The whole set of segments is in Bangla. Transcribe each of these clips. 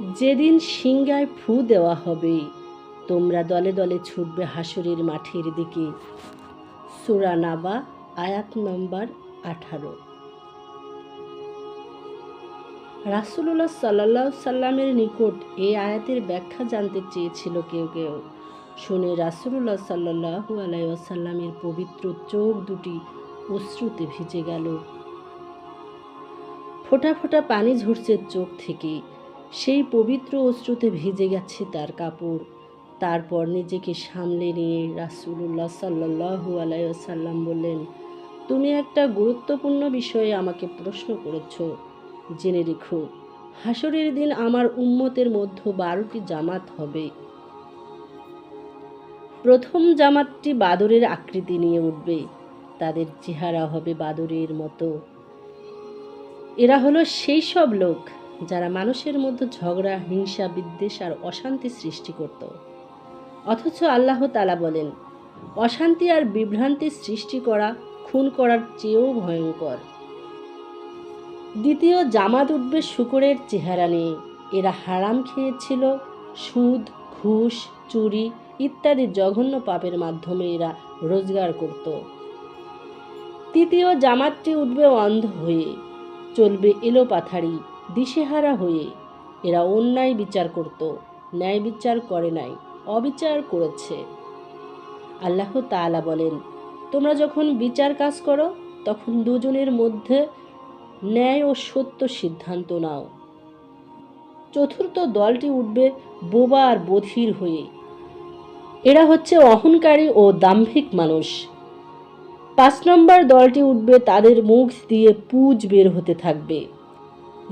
যেদিন সিংগায় ফু দেওয়া হবে, তোমরা দলে দলে ছুটবে হাসুরের মাঠের দিকে। সুরা নাবা, আয়াত নম্বর আঠারো। রাসুলুল্লাহ সাল্লাহ সাল্লামের নিকট এই আয়াতের ব্যাখ্যা জানতে চেয়েছিল কেউ কেউ। শুনে রাসুলুল্লাহ সাল্লাহু আলাইসাল্লামের পবিত্র চোখ দুটি অশ্রুতে ভিজে গেল। ফোঁটা ফোঁটা পানি ঝরছে চোখ থেকে। সেই পবিত্র অশ্রুতে ভিজে গেছে তার কাপড়। তারপর নিজেকে সামলে নিয়ে রাসুলুল্লাহ সাল্লাহু আলাইসাল্লাম বললেন, তুমি একটা গুরুত্বপূর্ণ বিষয়ে আমাকে প্রশ্ন করেছ। জেনে রেখো হাসরের দিন আমার উম্মতের মধ্যে বারোটি জামাত হবে। প্রথম জামাতটি বাদরের আকৃতি নিয়ে উঠবে। তাদের চেহারা হবে বাদরের মতো। এরা হলো সেই সব লোক যারা মানুষের মধ্যে ঝগড়া, হিংসা, বিদ্বেষ আর অশান্তি সৃষ্টি করত। অথচ আল্লাহ তালা বলেন, অশান্তি আর বিভ্রান্তি সৃষ্টি করা, খুন করার চেয়েও ভয়ঙ্কর। দ্বিতীয়, জামাত উঠবে শুকরের চেহারা নিয়ে। এরা হারাম খেয়েছিল, সুদ, ঘুষ, চুরি ইত্যাদি জঘন্য পাপের মাধ্যমে এরা রোজগার করত। তৃতীয়, জামাতটি উঠবে অন্ধ হয়ে, চলবে এলো পাথারি দিশেহারা হয়ে। এরা অন্যায় বিচার করত, ন্যায় বিচার করে নাই, অবিচার করেছে। আল্লাহ তাআলা বলেন, তোমরা যখন বিচার কাজ করো, তখন দুজনের মধ্যে ন্যায় ও সত্য সিদ্ধান্ত নাও। চতুর্থ দলটি উঠবে বোবা আর বধির হয়ে। এরা হচ্ছে অহংকারী ও দাম্ভিক মানুষ। পাঁচ নম্বর দলটি উঠবে তাদের মুখ দিয়ে পুজ বের হতে থাকবে।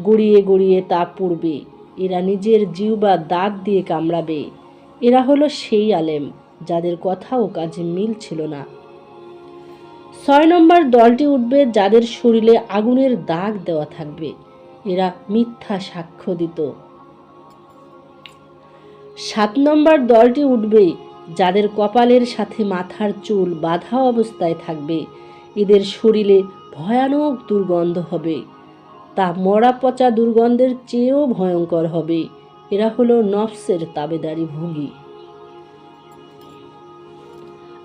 গড়িয়ে গড়িয়ে তা পড়বে এরা নিজের জিউ বা দাঁত দিয়ে কামড়াবে। এরা হলো সেই আলেম, যাদের কথা ও কাজে মিল ছিল না। ছয় নম্বর দলটি উঠবে যাদের শরীরে আগুনের দাগ দেওয়া থাকবে। এরা মিথ্যা সাক্ষ্য দিত। সাত নম্বর দলটি উঠবে যাদের কপালের সাথে মাথার চুল বাঁধা অবস্থায় থাকবে। এদের শরীরে ভয়ানক দুর্গন্ধ হবে। তা মরা পচা দুর্গন্ধের চেয়েও ভয়ঙ্কর হবে। এরা হলো নফসের তাবেদারি ভঙ্গি।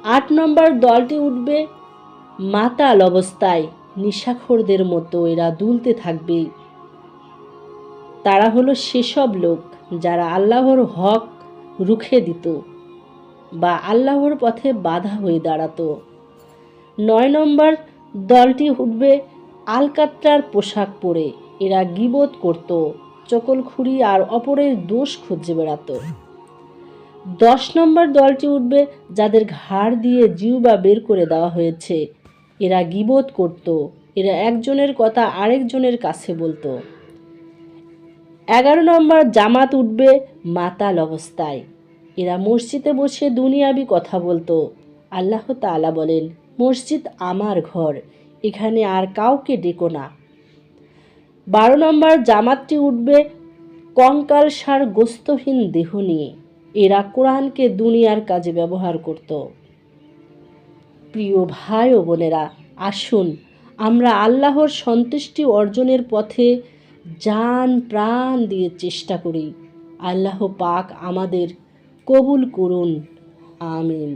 আট নম্বর দলটি উঠবে মাতাল অবস্থায়। নিশাখরদের মতো এরা দুলতে থাকবে। তারা হলো সেসব লোক যারা আল্লাহর হক রুখে দিত বা আল্লাহর পথে বাধা হয়ে দাঁড়াতো। নয় নম্বর দলটি উঠবে আলকাত্রার পোশাক পরে এরা গিবোধ করত, চকলখুরি আর অপরের দোষ খুঁজে বেড়াতো। দশ নম্বর দলটি উঠবে যাদের ঘাড় দিয়ে জিউবা বের করে দেওয়া হয়েছে। এরা গিবোধ করত, এরা একজনের কথা আরেকজনের কাছে বলতো। এগারো নম্বর জামাত উঠবে মাতাল অবস্থায়। এরা মসজিদে বসে দুনিয়াবি কথা বলতো। আল্লাহ তাআলা বলেন, মসজিদ আমার ঘর এখানে আর কাউকে ডেকো না। বারো নম্বর, জামাতটি উঠবে কঙ্কাল সার গোস্তহীন দেহ নিয়ে। এরা কোরআনকে দুনিয়ার কাজে ব্যবহার করত। প্রিয় ভাই ও বোনেরা, আসুন আমরা আল্লাহর সন্তুষ্টি অর্জনের পথে জান প্রাণ দিয়ে চেষ্টা করি। আল্লাহ পাক আমাদের কবুল করুন। আমিন।